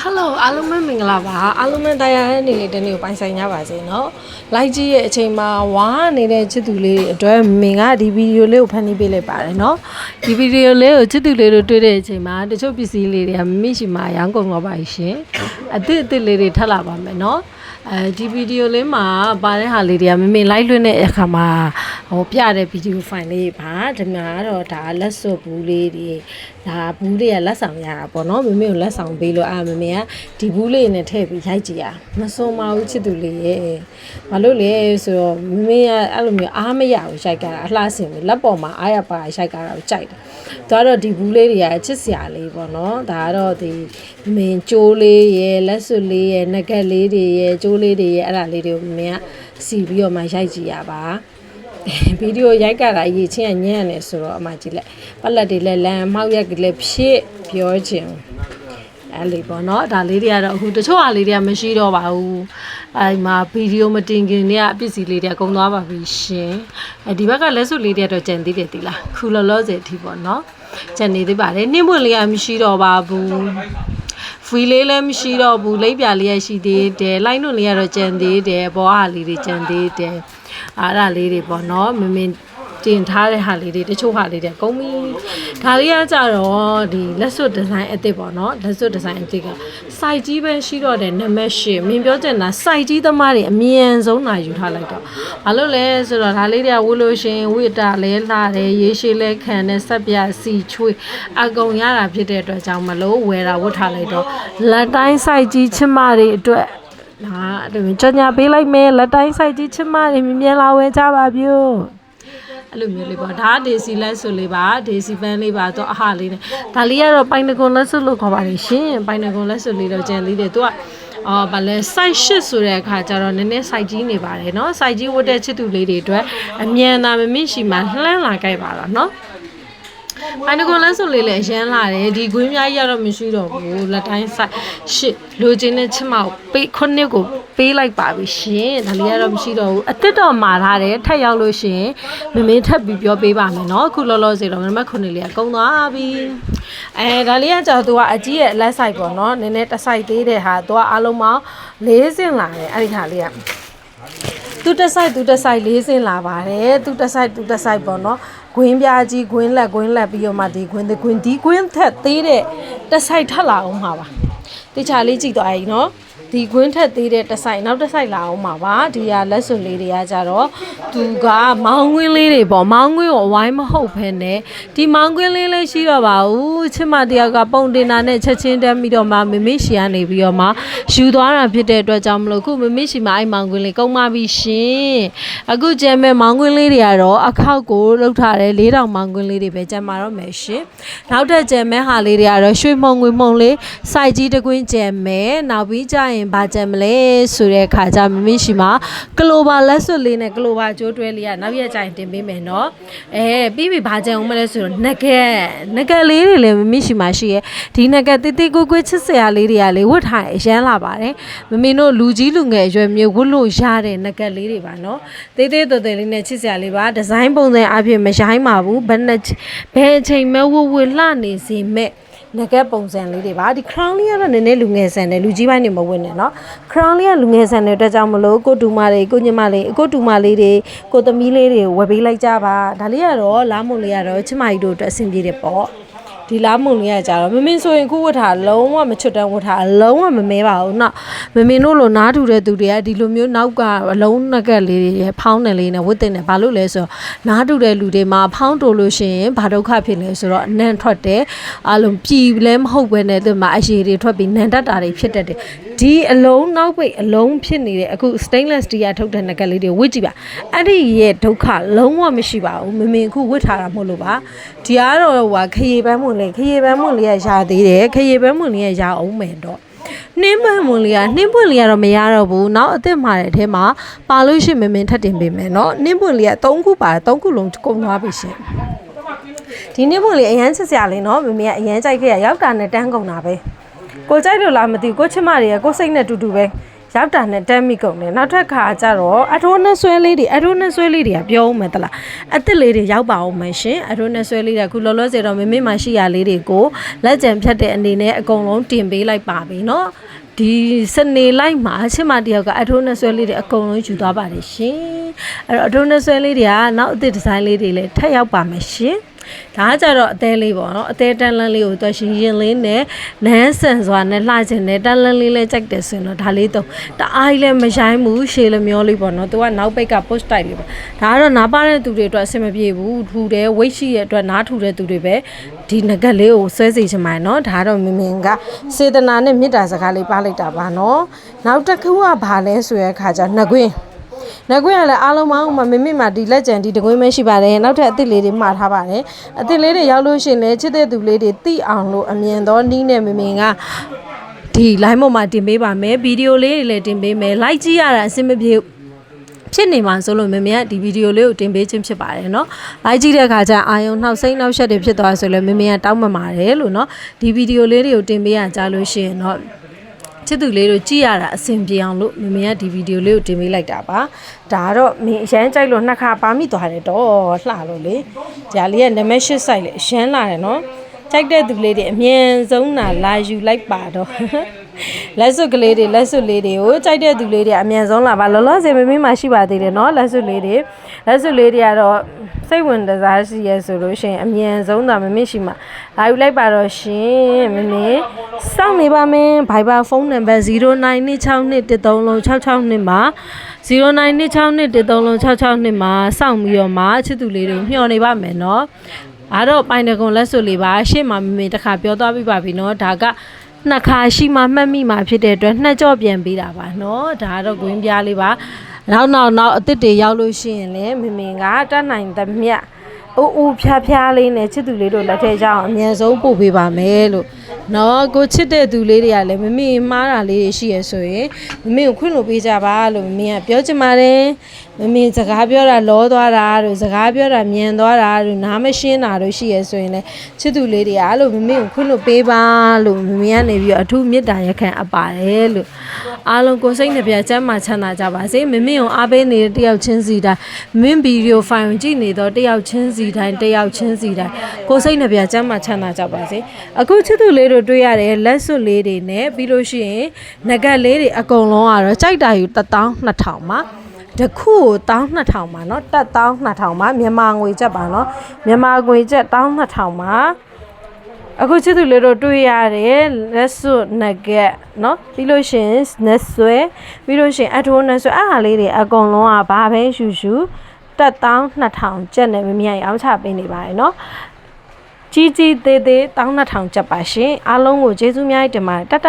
ဟယ်လိုအားလုံးပဲမင်္ဂလာပါအားလုံးပဲတရားတဲ့နေ့လေးတစ်နေ့ကိုပိုင်ဆိုင်ကြပါစေเนาะလိုက်ကြည့်ရဲ့အချိန်မှာဝါနေတဲ့ချစ်သူလေးတွေအတွက်မင်ကဒီဗီဒီယိုလေးကိုဖန်တီးပေးလိုက်ပါတယ်เนาะဒီဗီဒီယိုလေးကိုချစ်သူလေးတို့တွေ့တဲ့အချိန်မှာတချို့ပစ္စည်းလေးတွေကမမိရှိမှရောင်းကုန်တော့ပါရှင်အစ်စ်အစ်စ်လေးတွေထပ်လာပါမယ်เนาะ အဲဒီဗီဒီယိုလေးမှာပါတဲ့ဟာလေးတွေကမမေလိုက်လွှင့်တဲ့အခါမှာဟိုပြတဲ့ဗီဒီယိုဖိုင်လေးပါဒီမှာကတော့ဒါလက်စွပ်ဘူးလေးတွေဒါဘူးတွေကလက်ဆောင်ရတာပေါ့နော်မမေကိုလက်ဆောင်ပေးလို့အာမမေကဒီဘူးလေးနဲ့ထည့်ပြီးရိုက်ကြည့်ရမစွန်မဘူးချစ်သူလေးရဲ့ဘာလို့လဲဆိုတော့မမေကအဲ့လိုမျိုးအားမရဘူးရိုက်ကြတာအလှဆင်ပြီးလက်ပေါ်မှာအားရပါရိုက်ကြတာကိုကြိုက်တယ် ဒါကတော့ဒီဘူးလေးတွေကချစ်စရာလေးပေါ့နော်ဒါကတော့ဒီမင်းကျိုးလေးရဲ့လက်စွပ်လေးရဲ့ငကက်လေးတွေရဲ့ကျိုးလေးတွေရဲ့အဲ့ဒါလေးတွေကိုမင်းကစီပြီးတော့မှရိုက်ကြည့်ရပါဗီဒီယိုရိုက်ကြတာအရေးချင်းကညံ့နေဆိုတော့အမှကြည့်လိုက်ပလက်တွေလည်းလမ်းမောက်ရက်ကလေးဖြစ်ပြောခြင်း အဲ့လေးပေါ့နော်ဒါလေးတွေကတော့အခုတချို့ဟာလေးတွေကမရှိတော့ပါဘူးအဲ့မှာဗီဒီယိုမတင်ခင်တည်းကအပစ္စည်းလေးတွေကကုန်သွားပါပြီရှင်အဲဒီဘက်ကလက်စွပ်လေးတွေကတော့ကြံသေးတယ်သီလားခုလောလောဆယ်အထိပေါ့နော်ကြံနေသေးပါတယ်နှင်းပွင့်လေးကမရှိတော့ပါဘူးဖီလေးလည်းမရှိတော့ဘူးလိပ်ပြလေးရရှိသေးတယ်လိုက်နုလေးကတော့ကြံသေးတယ်ဘောဟာလေးတွေကြံသေးတယ်အားဒါလေးတွေပေါ့နော်မမင်း တင်ထားတဲ့ဟာလေးတွေတချို့ဟာလေးတွေကုန်ပြီဒါလေးကကြတော့ဒီလက်စွပ်ဒီဇိုင်းအစ်စ်ပေါ့နော်လက်စွပ်ဒီဇိုင်းအစ်စ်ကစိုက်ကြီးပဲရှိတော့တယ်နံပါတ်၈မင်းပြောချင်တာစိုက်ကြီးသမားတွေအမြန်ဆုံးနိုင်ယူထားလိုက်တော့ဘာလို့လဲဆိုတော့ဒါလေးတွေကဝလို့ရှရင်ဝိတာလဲလာတယ်ရေရှည်လဲခံတဲ့ဆက်ပြစီချွေးအကုန်ရတာဖြစ်တဲ့အတွက်ကြောင့်မလို့ဝယ်တာဝတ်ထားလိုက်တော့လက်တိုင်းစိုက်ကြီးချစ်မတွေအတွက်ဟာအဲ့ဒါကြော်ညာပေးလိုက်မယ်လက်တိုင်းစိုက်ကြီးချစ်မတွေမြင်မြန်လာဝယ်ကြပါဗျို့ အဲ့လိုမျိုးလေးပေါ့ဒါဒေစီလက်ဆိုလေးပါဒေစီပန်းလေးပါတော့အဟာလေးနဲ့ဒါလေးကတော့ပိုင်နကွန်လက်ဆိုလို့ခေါ်ပါတယ်ရှင်ပိုင်နကွန်လက်ဆိုလေးတော့ကျန်လေးတယ်သူကအော်ဗာလဲ site 8ဆိုတဲ့အခါကျတော့နည်းနည်း site ကြီးနေပါတယ်เนาะ site ကြီးဝတ်တဲ့ချစ်သူလေးတွေအတွက်အမြန်သာမမင့်ရှိမှလှမ်းလာကြိုက်ပါတော့เนาะ ။ဘိုင်နဂွန်လန်းစုလေးလည်းရမ်းလာတယ်။ဒီကွင်းများကြီးရတော့မရှိတော့ဘူး။လက်တိုင်းဆိုင်ရှစ်လိုချင်တဲ့ချစ်မောက်ပေးခုနှစ်ကိုပေးလိုက်ပါပြီရှင်။ဒါလေးရတော့မရှိတော့ဘူး။အစ်စ်တော်မာထားတယ်ထပ်ရောက်လို့ရှင်။မမင်းထပ်ပြီးပြောပေးပါမယ်နော်။အခုလောလောဆယ်တော့နံပါတ်ခုနှစ်လေးကကုန်သွားပြီ။အဲဒါလေးကကြာသူကအကြီးရဲ့လက်ဆိုင်ပေါ့နော်။နည်းနည်းတစ်ဆိုင်သေးတဲ့ဟာသူကအလုံးပေါင်း၄စင်လာတယ်။အဲ့ဒီဟာလေးကသူတက်ဆိုင်သူတက်ဆိုင်၄စင်လာပါတယ်။သူတက်ဆိုင်သူတက်ဆိုင်ပေါ့နော်။ ဂွင်းပြားကြီးဂွင်းလက်ဂွင်းလက်ပြီးတော့မှဒီဂွင်းဒီဂွင်းဒီဂွင်းထက်သေးတဲ့တစ်ဆိုင်ထပ်လာအောင်မှာပါတေချာလေးကြည့်သွားရင်နော် ဒီဂွင်းထက်သေးတဲ့တစ်ဆိုင်နောက်တစ်ဆိုင်လာအောင်မှာပါဒီဟာလက်စွပ်လေးတွေကကြတော့သူကမောင်းကွင်းလေးတွေပေါ့မောင်းကွင်းကိုအဝိုင်းမဟုတ်ဘဲနဲ့ဒီမောင်းကွင်းလေးလေးရှိတော့ပါဘူးချစ်မတယောက်ကပုံတင်တာနဲ့ချက်ချင်းတက်ပြီးတော့မှမမေရှိကနေပြီးတော့မှယူသွားတာဖြစ်တဲ့အတွက်ကြောင့်မလို့ခုမမေရှိမှအဲ့မောင်းကွင်းလေးကုန်ပါပြီရှင်အခုကျန်မဲ့မောင်းကွင်းလေးတွေကတော့အခောက်ကိုလောက်ထားတဲ့၄တောင်မောင်းကွင်းလေးတွေပဲကျန်มาတော့မယ်ရှင်နောက်ထပ်ကျန်မဲ့ဟာလေးတွေကတော့ရွှေမုံငွေမုံလေးစိုက်ကြီးတစ်ကွင်းကျန်မဲ့နောက်ပြီးကြရင်ဗာကျန်မလဲဆိုတဲ့ခါကျမမေရှိမှကလိုဘာလက်စွပ်လေးနဲ့ကလိုဘာကျိုးတွဲလေးကနောက်ရက်ကျရင်တင်ပေးမယ်နော်အဲပြီးပြီဗာကျန်အောင်မလဲဆိုတော့နဂက်နဂက်လေးတွေလည်းမမေရှိမှရှိရဲ့ဒီနဂက်တိတိကိုကိုချစ်စရာလေးတွေကလေဝတ်ထားရရမ်းလာပါတယ်မမင်းတို့လူကြီးလူငယ်အရွယ်မျိုးဝတ်လို့ရတဲ့နဂက်လေးတွေပါနော်သေးသေးတော်တော်လေးနဲ့ချစ်စရာလေးပါဒီဇိုင်းပုံစံအပြင်မရိုင်းပါဘူးဘယ်နဲ့ဘယ်အချိန်မဲ့ဝတ်ဝတ်လှနေစေမဲ့ ငကက်ပုံစံလေးတွေပါဒီ crown လေးကတော့နည်းနည်းလူငယ်ဆန်တယ်လူကြီးပိုင်းနေမဝင်နဲ့เนาะ crown လေးကလူငယ်ဆန်တဲ့အတွက်ကြောင့်မလို့ကိုတူမလေးကိုညမလေးကိုတူမလေးတွေကိုသမီးလေးတွေဝယ်ပေးလိုက်ကြပါဒါလေးကတော့လားမုံလေးကတော့ချစ်မကြီးတို့အတွက်အဆင်ပြေတယ်ပေါ့ ဒီလားမုံလေးကကြတော့မမင်းဆိုရင်ခုဝတ်ထားလုံးဝမချွတ်တန်းဝတ်ထားလုံးဝမမဲပါဘူးနော်မမင်းတို့လိုနားတူတဲ့သူတွေကဒီလိုမျိုးနောက်ကအလုံးနက်ကက်လေးတွေဖောင်းတယ်လေးနဲ့ဝတ်တင်တယ်ဘာလို့လဲဆိုတော့နားတူတဲ့လူတွေမှာဖောင်းတူလို့ရှိရင်ဘာဒုက္ခဖြစ်လဲဆိုတော့အနံ့ထွက်တယ်အလုံးပြည်လည်းမဟုတ်ပဲနဲ့သူမှာအရေတွေထွက်ပြီးနန်တက်တာတွေဖြစ်တတ်တယ်ဒီအလုံးနောက်ပိတ်အလုံးဖြစ်နေတဲ့အခု stainless steel ထုတ်တဲ့နက်ကက်လေးတွေဝတ်ကြည့်ပါအဲ့ဒီရဲ့ဒုက္ခလုံးဝမရှိပါဘူးမမင်းခုဝတ်ထားတာမဟုတ်လို့ပါဒီကတော့ဟိုကခရေပန်းမွန်လင်ခရေပန်းမွန်လေးကရာသေးတယ်ခရေပန်းမွန်လေးကရာအောင်မယ်တော့နှင်းပွင့်မွန်လေးကနှင်းပွင့်လေးကတော့မရတော့ဘူးနောက်အစ်စ်မှာတဲ့အထဲမှာပါလို့ရှိမင်းမင်းထပ်တင်ပေးမယ်နော်နှင်းပွင့်လေးက3ခုပါတယ်3ခုလုံးကုန်သွားပြီရှင်ဒီနှင်းပွင့်လေးအရန်ဆက်စရာလေးနော်မမေကအရန်ကြိုက်ခဲ့ရရောက်တာနဲ့တန်းကုန်တာပဲကိုကြိုက်လို့လားမသိဘူးကိုချစ်မတွေကကိုစိတ်နဲ့တူတူပဲ ရောက်တာနဲ့တက်မိကုန်တယ်နောက်ထပ်ခါကျတော့အထိုးနဲ့ဆွဲလေးတွေအထိုးနဲ့ဆွဲလေးတွေကပြောဦးမယ်တလားအစ်စ်လေးတွေရောက်ပါအောင်မယ်ရှင်အထိုးနဲ့ဆွဲလေးတွေအခုလောလောဆယ်တော့မမေမရှိရလေးတွေကိုလက်ကြံဖြတ်တဲ့အနေနဲ့အကုန်လုံးတင်ပေးလိုက်ပါပြီเนาะဒီစနေလိုက်မှာအချစ်မတယောက်ကအထိုးနဲ့ဆွဲလေးတွေအကုန်လုံးယူသွားပါတယ်ရှင်အဲ့တော့အထိုးနဲ့ဆွဲလေးတွေကနောက်အသစ်ဒီဇိုင်းလေးတွေလည်းထပ်ရောက်ပါမယ်ရှင် ဒါကကြတော့အသေးလေးပေါ့နော်အသေးတန်းလန်းလေးကိုတွက်ရှင်ရင်လေးနဲ့နန်းဆန်စွာနဲ့လှချင်တဲ့တန်းလန်းလေးလေးကြိုက်တယ်ဆိုရင်တော့ဒါလေးတော့တအားကြီးလည်းမရိုင်းဘူးရှေးလည်းမျောလေးပေါ့နော်သူကနောက်ပိတ်က post တိုက်လေးပေါ့ဒါကတော့နားပါတဲ့သူတွေအတွက်အဆင်မပြေဘူးထူတယ် weight ရှိရဲ့အတွက်နားထူတဲ့သူတွေပဲဒီငကက်လေးကိုဆွဲစီချင်ပါတယ်နော်ဒါကတော့မင်းမင်းကစေတနာနဲ့မေတ္တာစကားလေးပါလိုက်တာပါနော်နောက်တစ်ခုကဘာလဲဆိုရခါကျနှကွင်း နကွင်းကလည်းအားလုံးပေါင်းမမမေမှာဒီလက်ကြံဒီတကွင်းမရှိပါတယ်နောက်ထပ်အသစ်လေးတွေမှားထားပါတယ်အသစ်လေးတွေရောက်လို့ရှိရင်လည်းချစ်တဲ့သူလေးတွေသိအောင်လို့အမြင်သောနီးနဲ့မမင်ကဒီ line ပေါ်မှာတင်ပေးပါမယ်ဗီဒီယိုလေးတွေလည်းတင်ပေးမယ် like ကြည့်ရတာအဆင်မပြေဖြစ်နေမှာဆိုလို့မမေကဒီဗီဒီယိုလေးကိုတင်ပေးခြင်းဖြစ်ပါတယ်เนาะ။ like ကြည့်တဲ့အခါကျအာယုံနှောက်စိမ့်နှောက်ရှက်တွေဖြစ်သွားဆိုလည်းမမေကတောင်းပန်ပါတယ်လို့เนาะဒီဗီဒီယိုလေးတွေကိုတင်ပေးရကြလို့ရှိရင်เนาะ ချစ်သူလေးတို့ကြည့်ရတာအဆင်ပြေအောင်လို့မမေကဒီဗီဒီယိုလေးကိုတင်ပေးလိုက်တာပါဒါကတော့မင်းအရန်ကြိုက်လို့နှစ်ခါပါမိသွားတယ်တော့လှလို့လေဂျာလေးကနမရှစ်ဆိုင်လေအရန်လာတယ်နော်ကြိုက်တဲ့သူလေးတွေအမြင်ဆုံးတာလာယူလိုက်ပါတော့လက်စွပ်ကလေးတွေလက်စွပ်လေးတွေကိုကြိုက်တဲ့သူလေးတွေအမြန်ဆုံးလာပါလောလောဆယ်မမေးမှရှိပါသေးတယ်နော်လက်စွပ်လေးတွေလက်စွပ်လေးတွေကတော့ စိတ်ဝင်တစားရှိရဲဆိုလို့ရှိရင်အမြန်ဆုံးသာမမေ့ရှိမှလာယူလိုက်ပါတော့ရှင်မမေစောင့်နေပါမယ် Viber ဖုန်းနံပါတ်09261366မှာ09261366မှာစောင့်ပြီးတော့မှချစ်သူလေးတွေမျှော်နေပါမယ်နော်အားတော့ပိုင်တကွန်လက်စွပ်လေးပါရှေ့မှာမမေတစ်ခါပြောသွားပြပါပြီနော်ဒါကနှစ်ခါရှိမှမှတ်မိမှာဖြစ်တဲ့အတွက်နှစ်ကြော့ပြန်ပေးတာပါနော်ဒါကတော့ဂွင်းပြားလေးပါ နောက်နောက်နောက်အစ်စ်တွေရောက်လို့ရှိရင်လည်းမမင်ကတတ်နိုင်သမျှအိုးအိုးဖြားဖြားလေးနဲ့ချစ်သူလေးတို့လက်ထဲကျအောင်အမြန်ဆုံးပို့ပေးပါမယ်လို့ နော်ကိုချစ်တဲ့သူလေးတွေကလည်းမမေမှားတာလေးတွေရှိရဆိုရင်မမေကိုခွင့်လို့ပေးကြပါလို့မမေကပြောချင်ပါတယ်မမေစကားပြောတာလောသွားတာတို့စကားပြောတာမြန်သွားတာတို့နားမရှင်းတာတို့ရှိရဆိုရင်လည်းချစ်သူလေးတွေကအဲ့လိုမမေကိုခွင့်လို့ပေးပါလို့မမေကနေပြီးတော့အထူးမေတ္တာရက်ခံအပ်ပါတယ်လို့အားလုံးကိုယ်စိတ်နှပြချမ်းသာချမ်းသာကြပါစေမမေကိုအားပေးနေတဲ့တယောက်ချင်းစီတိုင်းမင်းဗီဒီယိုဖိုင်ကိုကြည့်နေတော့တယောက်ချင်းစီတိုင်းတယောက်ချင်းစီတိုင်းကိုယ်စိတ်နှပြချမ်းသာချမ်းသာကြပါစေအခုချစ်သူလေးတို့တွေ့ရတဲ့လက်စွပ်လေးတွေနဲ့ပြီးလို့ရှိရင်ငကက်လေးတွေအကုန်လုံးကတော့ကြိုက်တာယူ12000မှာတခုကို12000ပါเนาะတက်12000ပါမြန်မာငွေကျပ်ပါเนาะမြန်မာငွေကျပ်12000ပါအခုချစ်သူလေးတို့တွေ့ရတဲ့လက်စွပ်နဂက်เนาะပြီးလို့ရှိရင်နက်ဆွဲပြီးလို့ရှိရင်အထိုးနက်ဆွဲအားဟာလေးတွေအကုန်လုံးကဘာပဲရှူရှူတက်12000ကျပ်နဲ့မမြိုင်အောင်ချပေးနေပါတယ်เนาะ ကြီးကြီးသေးသေး12000ကျပ်ပါရှင်အားလုံးကိုကျေးဇူးများတင်ပါတယ်တတ